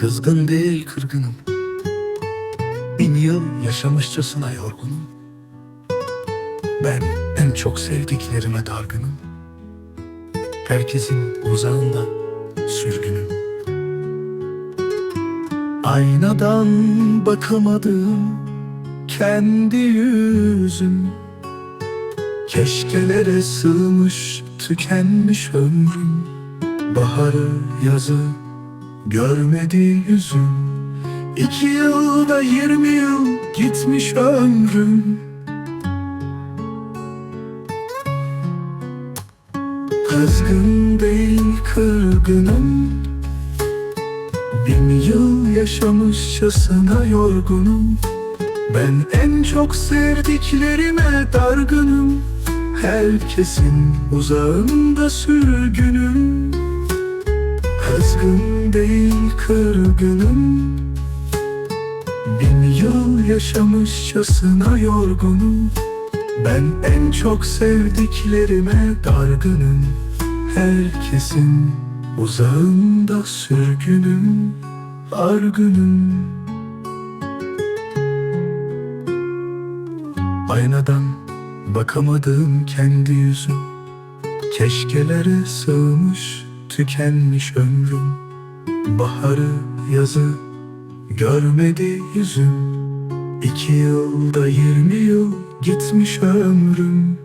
Kızgın değil kırgınım. Bin yıl yaşamışçasına yorgunum. Ben en çok sevdiklerime dargınım. Herkesin uzağında sürgünüm. Aynadan bakamadım kendi yüzüm. Keşkelere sığmış tükenmiş ömrüm. Baharı yazı görmedi yüzüm. İki yılda yirmi yıl gitmiş ömrüm. Kızgın değil kırgınım. Bin yıl yaşamışçasına yorgunum. Ben en çok sevdiklerime dargınım. Herkesin uzağında sürgünüm. Kızgın değil kırgınım. Bin yıl yaşamışçasına yorgunum. Ben en çok sevdiklerime dargınım. Herkesin uzağında sürgünüm Argınım. Aynadan bakamadığım kendi yüzüm. Keşkelere sığmış tükenmiş ömrüm Baharı yazı görmedi yüzüm. İki yılda yirmi yıl gitmiş ömrüm